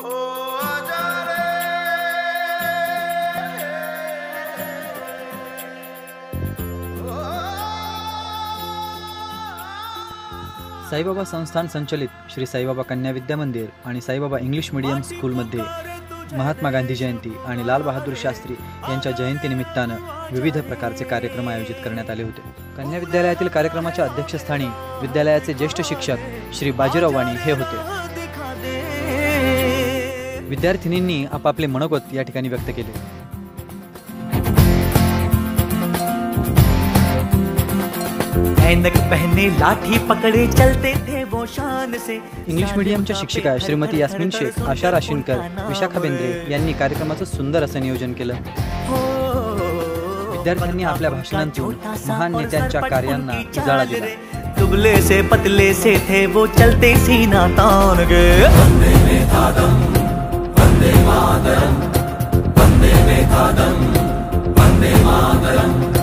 साईबाबा संस्थान संचलित श्री साईबाबा कन्या विद्या मंदिर आणि साईबाबा इंग्लिश मीडियम स्कूलमध्ये महात्मा गांधी जयंती आणि लाल बहादूर शास्त्री यांच्या जयंतीनिमित्तानं विविध प्रकारचे कार्यक्रम आयोजित करण्यात आले होते. कन्या विद्यालयातील कार्यक्रमाच्या अध्यक्षस्थानी विद्यालयाचे ज्येष्ठ शिक्षक श्री बाजीराव वाणी हे होते. विद्यार्थिनींनी आपापले मनोगत या ठिकाणी व्यक्त केले. ऐनक पहने लाठी पकड़े चलते थे वो शान से। इंग्लिश मीडियमच्या शिक्षिका श्रीमती यास्मिन शेख आशा राशीनकर विशाखा बेंद्रे यांनी कार्यक्रमाचं सुंदर असं नियोजन केलं. विद्यार्थ्यांनी आपल्या भाषणांतून महान नेत्यांच्या कार्यांना उजाळा दिला. दुबले से पतले से थे वो चलते सीना तान வந்தே மாதரம். வந்தே மேகாதம். வந்தே மாதரம்.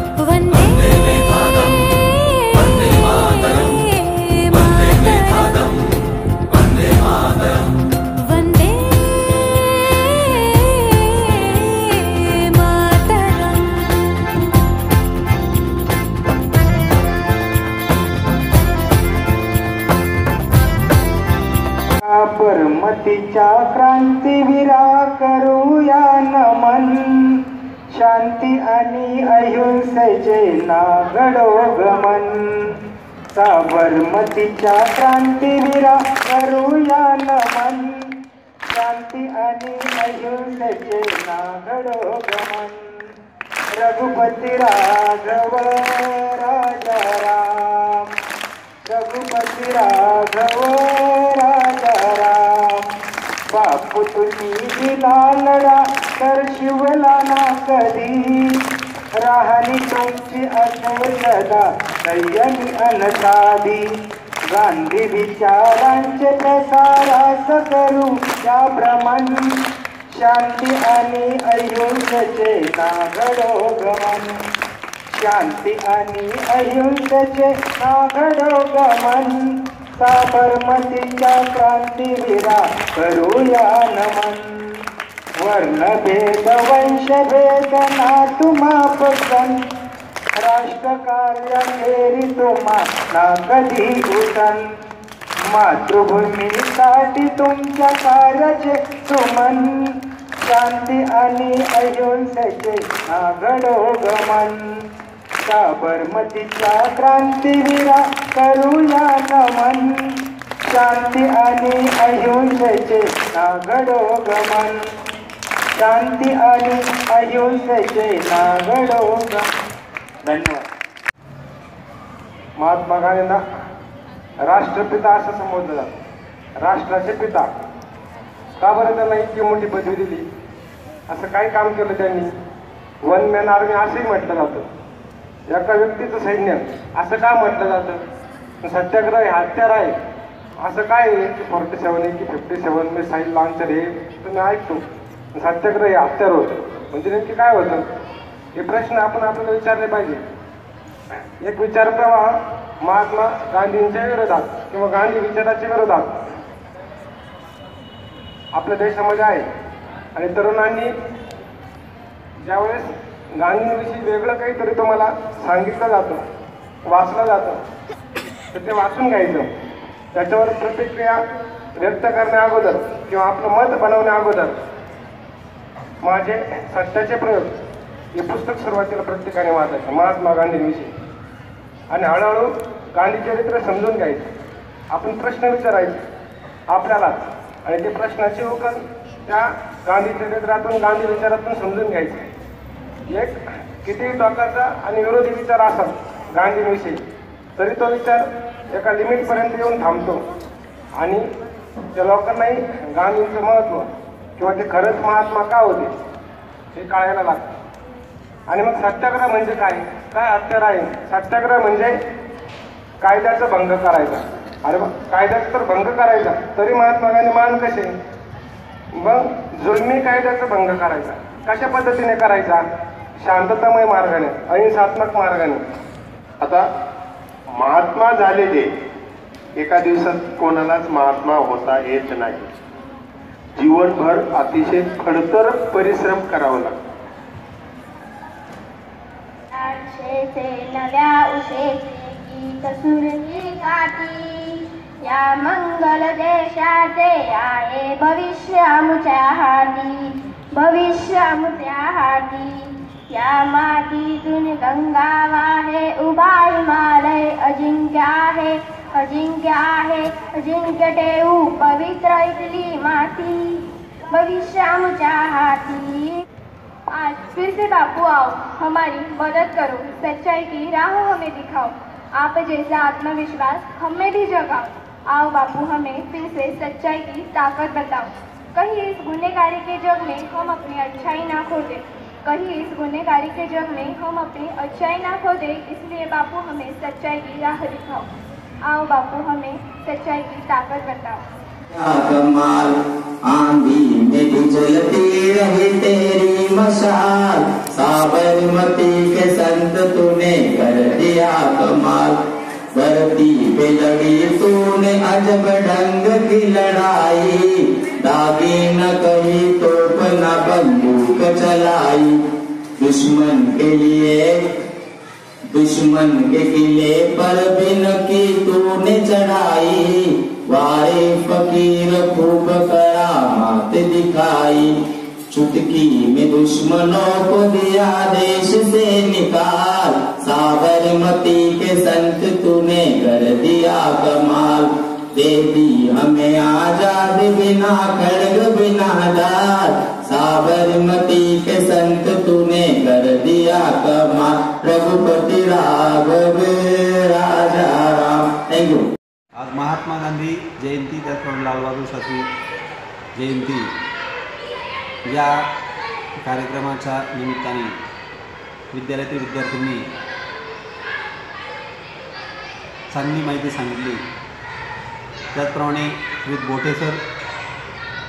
परमतीच्या क्रांतीवीरा करूया नमन. शांती आणि अहिंसेचे नागडो गमन साबरमतीच्या क्रांतीवीरा करूया नमन. शांती आणि अहिंसेचे नागडो गमन रघुपती राघव राजा राम. रघुपती राघव राजा राम तुम्ही दिला लढा तर शिवला ना कधी? राहणी तुमची असेल सदा अनसादी गांधी विचारांचे प्रसारास करू या भ्रमण शांती आणि अहिंसेचे नागडो गमन शांती आणि अहिंसेचे नागडो गमन साबरमतीच्या क्रांतीवीरा करूया नमन. वर्णभेद वंशभेद ना तुम्हा पसंत राष्ट्रकार्य फेरी तुम्हा ना कधी उठन मातृभूमीसाठी तुमच्या कार्याचे सुमन. शांती आणि अहिंसेचे नागडो गमन साबरमतीचा क्रांतीवीरा करूया नमन शांती आणि अहिंसेचे नागडो गमन शांती आणि अहिंसेचे नागडो गमन धन्यवाद. महात्मा गांधींना राष्ट्रपिता असं संबोधलं. जातं राष्ट्राचे पिता. का बरं त्यांना इतकी मोठी पदवी दिली? असं काय काम केलं त्यांनी? वन मॅन आर्मी असंही म्हटलं जातं. एका व्यक्तीचं सैन्य. असं का म्हटलं जातं? सत्याग्रह हे हत्यार आहे. असं काय आहे? की फोर्टी सेवन आहे की फिफ्टी सेवन मिसाईल लॉन्चर हे तुम्ही ऐकतो. सत्याग्रह हे हत्यार होतं. म्हणजे नेमकी काय होतं? हे प्रश्न आपण आपल्याला विचारले पाहिजे. एक विचार प्रवाह महात्मा गांधींच्या विरोधात किंवा गांधी विचाराच्या विरोधात आपल्या देशामध्ये आहे. आणि तरुणांनी ज्यावेळेस गांधींविषयी वेगळं काहीतरी तुम्हाला सांगितलं जातं वाचलं जातं. तर ते वाचून घ्यायचं. त्याच्यावर प्रतिक्रिया व्यक्त करण्या अगोदर किंवा आपलं मत बनवण्या अगोदर माझे सत्याचे प्रयोग हे पुस्तक सुरुवातीला प्रत्येकाने वाचायचं महात्मा गांधींविषयी. आणि हळूहळू गांधी चरित्र समजून घ्यायचं. आपण प्रश्न विचारायचे आपल्यालाच आणि ते प्रश्नाचे उकल त्या गांधी चरित्रातून गांधी विचारातून समजून घ्यायचे. एक कितीही टोकाचा आणि विरोधी विचार असाल गांधींविषयी तरी तो विचार एका लिमिटपर्यंत येऊन थांबतो. आणि त्या लोकांनाही गांधींचं महत्त्व किंवा ते खरंच महात्मा का होते हे कळायला लागतं. आणि मग सत्याग्रह म्हणजे काय? काय हत्यार आहे? सत्याग्रह म्हणजे कायद्याचा भंग करायचा. अरे मग कायद्याचा तर भंग करायचा. तरी महात्मा गांधी मान कसे? मग जुलमी कायद्याचा भंग करायचा. कशा पद्धतीने करायचा? शांततामय मार्गाने अहिंसात्मक मार्गाने. आता महात्मा झाले ते एका दिवसात कोणालाच महात्मा होता येत नाही. जीवनभर अतिशय खडतर परिश्रम करावा लागतो. या मंगल देशाचे आहे भविष्य आमच्या हाती. भविष्य आमच्या हाती. या मातीतून गंगा वाहे उभा हिमालय अजिंक्य आहे अजिंक्य आहे अजिंक्य ठेवू पवित्र इथली माती भविष्य आमच्या हाती आज फिर से बापू आओ, हमारी मदद करो, सच्चाई की राह हमें दिखाओ, आप जैसा आत्मविश्वास हमें भी जगाओ। आओ बापू, हमें फिर से सच्चाई की ताकत बताओ। कहीं इस गुनेगारी के जग में हम अपनी अच्छाई ना खो दे कहीं इस गुनेगारी के जग में हम अपनी अच्छाई ना खो दे, इसलिए बापू हमें सच्चाई की राह दिखाओ। आओ बापू, हमें सच्चाई की ताकत बताओ। आंधी में जलती रही तेरी मशाल, साबरमती के संत तूने कर दिया कमाल। धरती पे लड़ी तूने अजब ढंग की लड़ाई, दागी न कही दुश्मन के लिए, दुश्मन के किले पर बिन की तूने चढ़ाई। वारे फकीर खूब करामात दिखाई। चुटकी में दुश्मनों को दिया देश से निकाल। साबरमती के संत तूने कर दिया कमाल। दे दी हमें आज़ाद बिना खड़ग बिना दार साबरमती के आज महात्मा गांधी जयंती त्याचप्रमाणे लालबहादूर शास्त्री जयंती या कार्यक्रमाच्या निमित्ताने विद्यालयातील विद्यार्थ्यांनी चांगली माहिती सांगितली. त्याचप्रमाणे श्री बोठे सर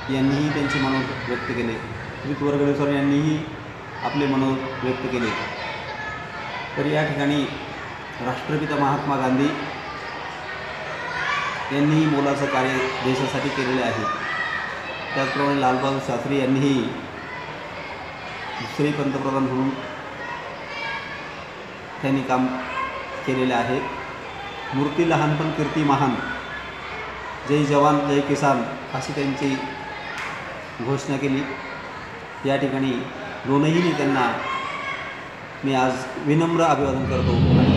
यांनीही त्यांचे मनोगत व्यक्त केले. श्री वरगडे सर यांनीही आपले मनोगत व्यक्त केले. तर या ठिकाणी राष्ट्रपिता महात्मा गांधी यांनीही मोलाचं कार्य देशासाठी केलेले आहे. त्याचप्रमाणे लालबहादूर शास्त्री यांनीही दुसरे पंतप्रधान म्हणून त्यांनी काम केलेले आहे. मूर्ती लहान पण कीर्ती महान. जय जवान जय किसान अशी त्यांची घोषणा केली. या ठिकाणी दोनही नेत्यांना मी आज विनम्र अभिवादन करतो. आणि